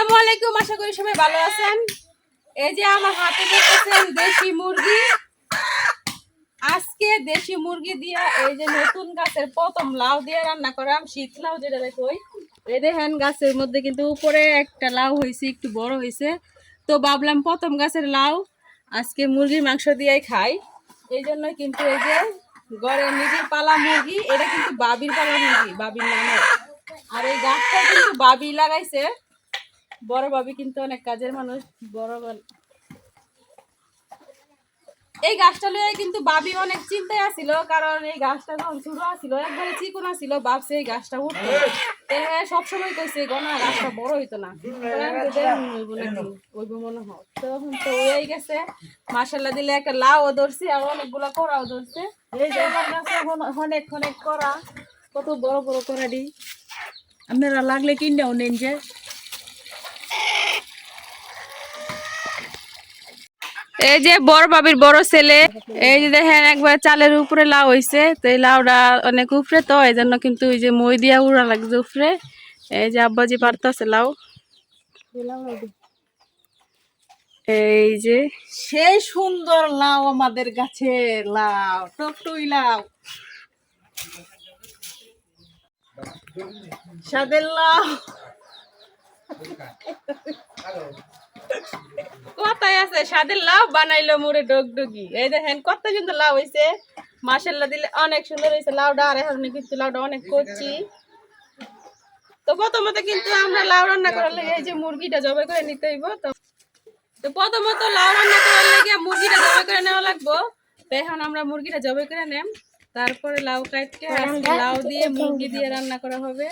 আসসালামু আলাইকুম, আশা করি সবাই ভালো আছেন। এই যে আমার হাতে দেখতেছেন দেশি মুরগি। আজকে দেশি মুরগি দিয়া এই যে নতুন গাছের প্রথম লাউ দিয়ে রান্না করাম, শীত লাউ যেটা দেখো। এই গাছের মধ্যে কিন্তু উপরে একটা লাউ হয়েছে একটু বড় হয়েছে তো ভাবলাম প্রথম গাছের লাউ, আজকে মুরগির মাংস দিয়েই খাই। এই জন্য কিন্তু এই যে ঘরের নিজের পালা মুরগি, এটা কিন্তু বাবির পালা মুরগি, বাবির নামে। আর এই গাছটা কিন্তু বাবি লাগাইছে। বড় বাবি কিন্তু অনেক কাজের মানুষ, বড় এই গাছটা লয়ে কিন্তু বাবি অনেক চিন্তায় আছিল কারণ এই গাছটা যখন ছোট আছিল একবারে চিকন আছিল ভাবছে এই গাছটা উঠতো। হ্যাঁ সবসময় কইছে গনা গাছটা বড় হইতো না। হইব মনে হয়। তখন তো হয়ে গেছে। মাসাল্লাহ দিলে একটা লাউ ধরছি, আর অনেকগুলো করাও ধরছে। অনেক অনেক করা কত বড় বড় করা দিই আপনারা লাগলে কিনেও নেন যে। এই যে বড় বাবির বড় ছেলে, এই যে দেখেন একবার চালের উপরে লাউ হইছে, তো এই লাউটা অনেক উপরে, তো এই জন্য কিন্তু ওই যে মই দিয়া উড়া লাগছে উপরে। এই যে আব্বাজি পারতাছে লাউ। এই যে সেই সুন্দর লাউ আমাদের গাছের লাউ, টকটুই লাউ। সাদের লাউ। আছে লাউ বানাইলো ডগডগি এই দেখেন কত সুন্দর লাউ হইছে। মাসাল্লাহ দিলে অনেক সুন্দর হয়েছে লাউটা আর এখন কিন্তু লাউটা অনেক করছি। তো প্রথমত কিন্তু আমরা লাউ রান্না করার লাগে এই যে মুরগিটা জবাই করে নিতে হইব তো তো প্রথমত লাউ রান্না করার লাগে মুরগিটা জবাই করে নেওয়া লাগবো। তো এখন আমরা মুরগিটা জবাই করে নেম। তারপরে লাউ কাটতে আজকে লাউ দিয়ে মুরগি দিয়ে রান্না করা হবে।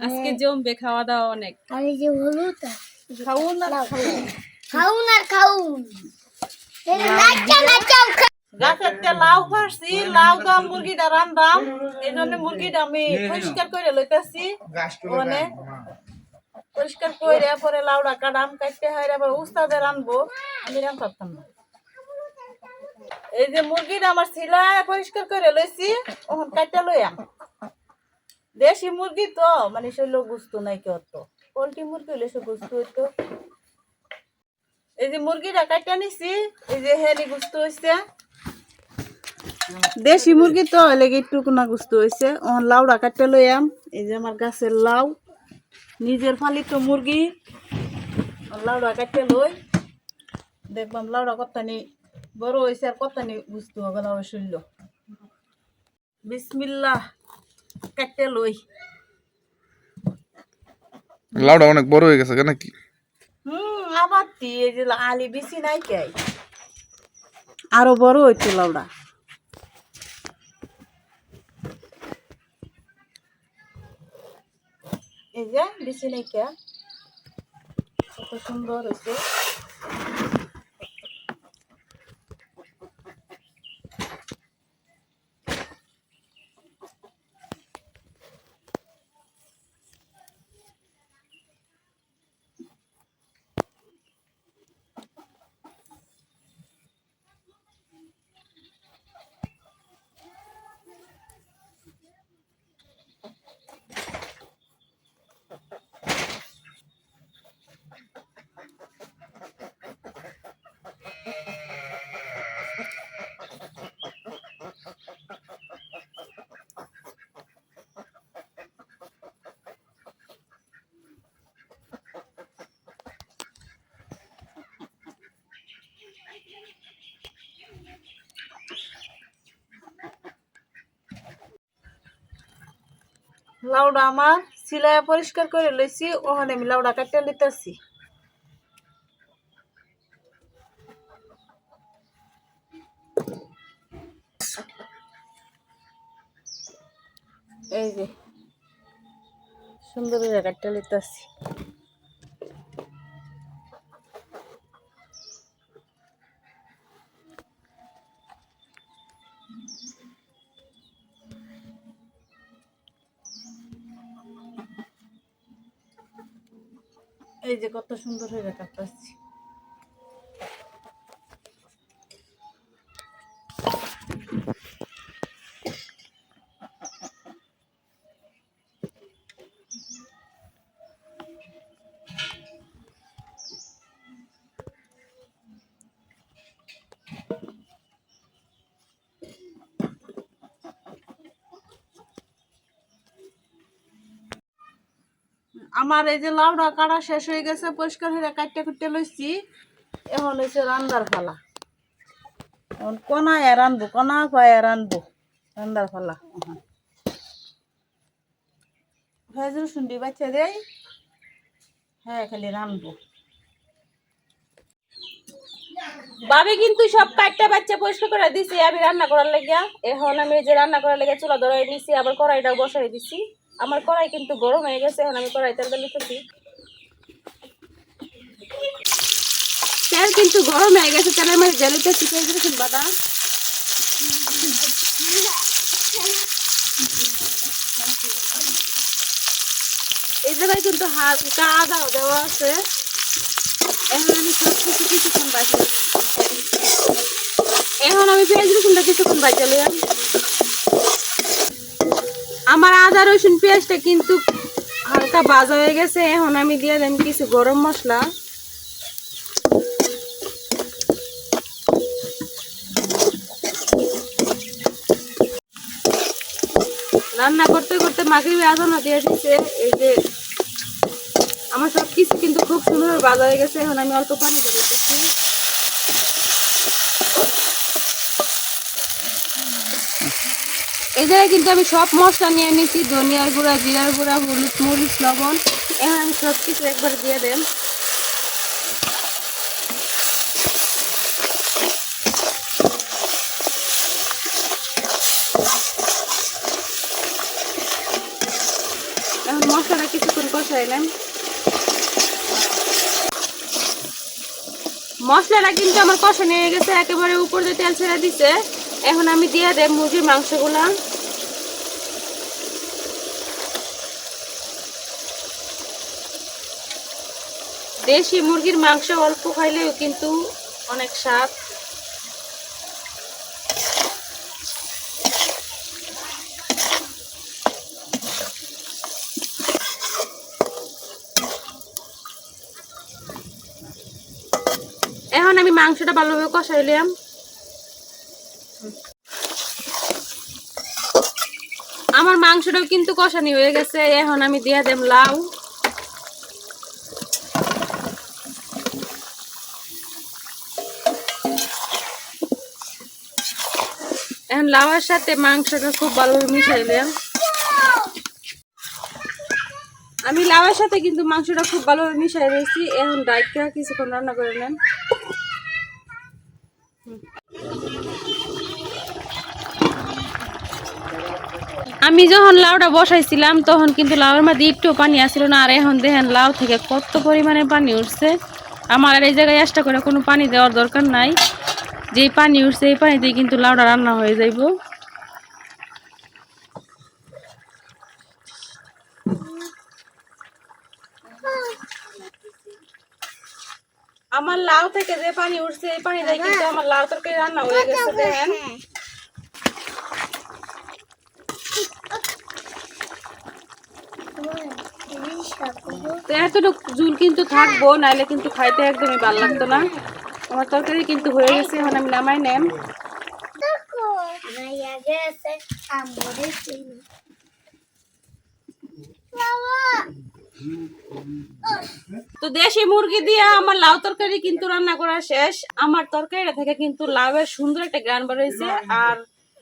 আজকে জমবে খাওয়া দাওয়া অনেক। আর এই যে হলুদ খাউন না খাউন খাউন আর খাউন গাছের তে লাউ ফারছি লাউ দাম মুরগিটা রান্দাম এই জন্য মুরগিটা আমি পরিষ্কার করে লইতেছি। মানে পরিষ্কার করে পরে লাউডা কাটাম কাটতে হয় আবার উস্তাদে রানবো আমি রান না। এই যে মুরগিটা আমার সিলাই পরিষ্কার করে লইছি ওখান কাটতে লইয়াম দেশি মুরগি তো মানে শৈল গুস্তু নাই কেউ তো। পোলট্রি মুরগি হলে সে গুস্তু হইতো। এই যে মুরগিটা কাটতে নিছি এই যে হেলি গুস্তু হইছে। দেশি মুরগি তো লেগে একটু না গুস্ত হয়েছে ও লাউড়া কাটতে লইয়াম। এই যে আমার গাছের লাউ। নিজের পালিত মুরগি। লাউড়া কাটতে লই। দেখবাম লাউড়া কত্তানি বড় হয়েছে আর কত্তানি বুঝতে হবে লাউড়া শুনল বিসমিল্লাহ কাটতে লই। লাউডা অনেক বড় হয়ে গেছে নাকি? তি এই যে আলি বেশি নাই কে আরও বড় হইতো লাউড়া এই যে বেশি নাই কে কত সুন্দর হয়েছে লাউডা আমার সিলাই পরিষ্কার করে লইছি, ওখানে আমি লাউডা কাটতে লিতেছি এই যে, সুন্দর করে কাটতে লিতেছি এই যে কত সুন্দর হয়ে কাটতেছি আমার এই যে লাউডা কাটা শেষ হয়ে গেছে, পরিষ্কার হয়ে কাটতে কুটতে লইছি। এখন হয়েছে রান্দার ফালা এখন কনায় রানবো কনা পায়ে রানবো রান্দার ফালা ভেজ দিয়ে বাচ্চা দেই। হ্যাঁ খালি রানবো বাবে কিন্তু সব কাটটা বাচ্চা পরিষ্কার করে দিছি, আমি রান্না করার লেগে এখন আমি যে রান্না করার লেগে চুলা ধরাই দিছি, আবার কড়াইটাও বসাই দিছি। আমার কড়াই কিন্তু গরম হয়ে গেছে, এখন আমি কড়াই তেল দিতেছি তেল কিন্তু গরম হয়ে গেছে, তেলের মধ্যে পেঁয়াজ রসুন বাটা এই জায়গায় কিন্তু হালকা আদাও দেওয়া আছে। এখন আমি কিছু কিছুক্ষণ এখন আমি পেঁয়াজ রসুনটা কিছুক্ষণ বাঁচা লইয়াম আমার আদা, রসুন, পেঁয়াজটা কিন্তু হালকা ভাজা হয়ে গেছে। এখন আমি দিয়ে দেন কিছু গরম মশলা। রান্না করতে করতে মাগরিবে আজানো দিয়ে দিচ্ছে এই যে আমার সব কিছু কিন্তু খুব সুন্দর ভাজা হয়ে গেছে। এখন আমি অল্প পানি দিয়ে দিতেছি। জায়গায় কিন্তু আমি সব মশলা নিয়ে নিয়েছি ধনিয়ার গুঁড়া, জিরার গুঁড়া, হলুদ, মরিচ, লবণ। এখন আমি সব কিছু একবার দিয়ে দেন এখন মশলাটা কিছুক্ষণ কষাইলাম। মশলাটা কিন্তু আমার কষা নিয়ে গেছে, একেবারে উপর দিয়ে তেল ছেড়ে দিছে। এখন আমি দিয়ে দেব মুরগির মাংসগুলা। দেশি মুরগির মাংস অল্প খাইলেও কিন্তু অনেক স্বাদ। এখন আমি মাংসটা ভালোভাবে কষাইলাম আমার মাংসটাও কিন্তু কষানি হয়ে গেছে, এখন আমি দিয়ে দেব লাউ। এখন লাউয়ের সাথে মাংসটা খুব ভালোভাবে মিশাইলাম আমি লাউয়ের সাথে কিন্তু মাংসটা খুব ভালোভাবে মিশাই দিয়েছি এখন ডাইটটা কিছুক্ষণ রান্না করে নেন। আমি যখন লাউটা বসাইছিলাম, তখন কিন্তু লাউয়ের মধ্যে একটু পানি আসছিল না। আর এখন দেখেন লাউ থেকে কত পরিমাণে পানি উঠছে। আমার আর এই জায়গায় এক্সট্রা করে কোনো পানি দেওয়ার দরকার নাই। যেই পানি উঠছে, এই পানিতেই কিন্তু লাউটা রান্না হয়ে যাইব। আমার লাউ থেকে যে পানি উঠছে, এই পানিটাই কিন্তু আমার লাউ তরকারি রান্না হয়ে গেছে, দেখেন। তো এতটুকু ঝুল কিন্তু থাকব নাইলে কিন্তু খাইতে একদমই ভালো লাগতো না। আমার তরকারি কিন্তু হয়ে গেছে এখন আমি নামাই নেম। তো দেশি মুরগি দিয়ে আমার লাউ তরকারি কিন্তু রান্না করা শেষ। আমার তরকারিটা থেকে কিন্তু লাউয়ের সুন্দর একটা গান বেরোইছে আর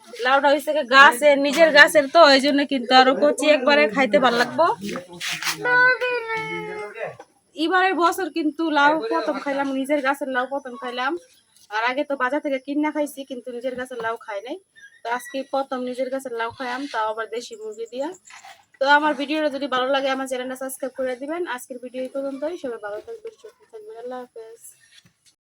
লাউটা হয়েছে গাছের নিজের গাছের তো ওই জন্য কিন্তু আরও কচি একবারে খাইতে ভালো লাগবো। এবারের বছর কিন্তু লাউ প্রথম খাইলাম, নিজের গাছের লাউ প্রথম খাইলাম। আর আগে তো বাজার থেকে কিনা খাইছি, কিন্তু নিজের গাছের লাউ খাই নাই। তো আজকে প্রথম নিজের গাছের লাউ খাইলাম, তাও আবার দেশি মুরগি দিয়া। তো আমার ভিডিওটা যদি ভালো লাগে, আমার চ্যানেলটা সাবস্ক্রাইব করে দিবেন। আজকের ভিডিও এই পর্যন্তই, সবাই ভালো থাকবেন, সুস্থ থাকবেন, আল্লাহ হাফেজ।